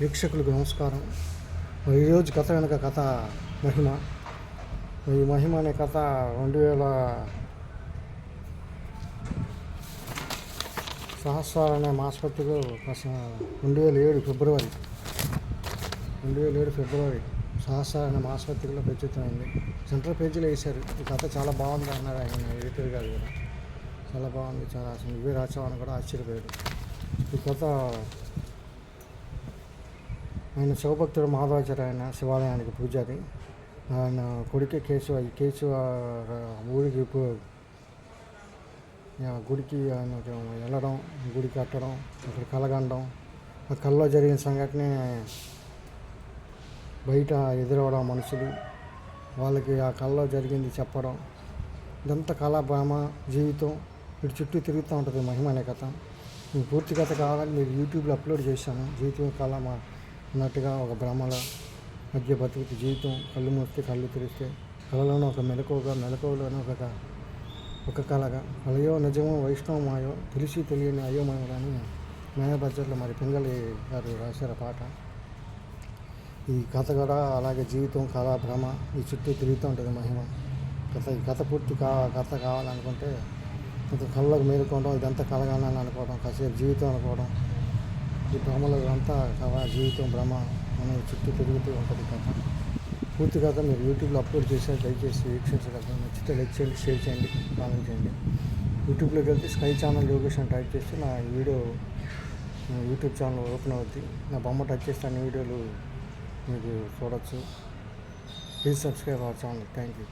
వీక్షకులకు నమస్కారం. ఈరోజు కథ వెనక కథ మహిమ. ఈ మహిమ అనే కథ రెండు వేల సహస్రాలు అనే ఆసుపత్రిలో రెండు వేల ఏడు ఫిబ్రవరి రెండు వేల ఏడు ఫిబ్రవరి సహస్రాలు అనే ఆసుపత్రిలో ప్రచురితమైంది. సెంట్రల్ పేజీలో వేశారు. ఈ కథ చాలా బాగుంది అన్నారు ఆయన ఎడిటర్ గారు కూడా. చాలా బాగుంది చాలా అసలు ఇవే రాసామని కూడా ఆశ్చర్యపోయాడు ఈ కథ ఆయన శివభక్తుడు మాధవాచార్య ఆయన శివాలయానికి పూజారి. ఆయన కొడుకే కేశవ కేశవ ఊరికి ఆ గుడికి ఆయన వెళ్ళడం గుడి కట్టడం అక్కడ కలగండం. ఆ కళ్ళలో జరిగిన సంఘటనే బయట ఎదురవడం మనుషులు. వాళ్ళకి ఆ కళ్ళలో జరిగింది చెప్పడం. ఇదంతా కళ భామ జీవితం. ఇటు చుట్టూ తిరుగుతూ ఉంటుంది మహిమ అనే కథ పూర్తి కథ కావాలని మీరు యూట్యూబ్లో అప్లోడ్ చేశాను. జీవితం కళ మా ఉన్నట్టుగా ఒక భ్రమల మధ్య బతుకుతూ జీవితం కళ్ళు మూస్తే కళ్ళు తెరిస్తే కళలోనే ఒక మెలకువగా మెలకువలోనే ఒక ఒక కళగా కలయో నిజమో వైష్ణవమాయో తెలిసి తెలియని అయోమయం అని మేనబడ్జెట్లో మరి పింగళి గారు రాశారు పాట. ఈ కథ కూడా అలాగే జీవితం కళ భ్రమ ఈ చుట్టూ తిరుగుతూ ఉంటుంది మహిమ. కథ ఈ కథ పూర్తి కా కథ కావాలనుకుంటే ఇంత కళ్ళకు మేలుకోవడం ఇదంతా కలగాలని అనుకోవడం కాసేపు జీవితం అనుకోవడం ఈ భ్రమలో అంతా కథ జీవితం భ్రమ మనం చుట్టూ తిరుగుతూ ఉంటుంది కథ. పూర్తి కథ మీరు యూట్యూబ్లో అప్లోడ్ చేశారు దయచేసి వీక్షించగలరు. నచ్చితే లైక్ చేయండి షేర్ చేయండి కామెంట్ చేయండి. యూట్యూబ్లోకి వెళ్తే స్కై ఛానల్ లొకేషన్ టైప్ చేస్తే నా వీడియో యూట్యూబ్ ఛానల్ ఓపెన్ అవుద్ది. నా బొమ్మ టచ్ చేస్తే అన్ని వీడియోలు మీకు చూడొచ్చు. Please subscribe our channel. Thank you.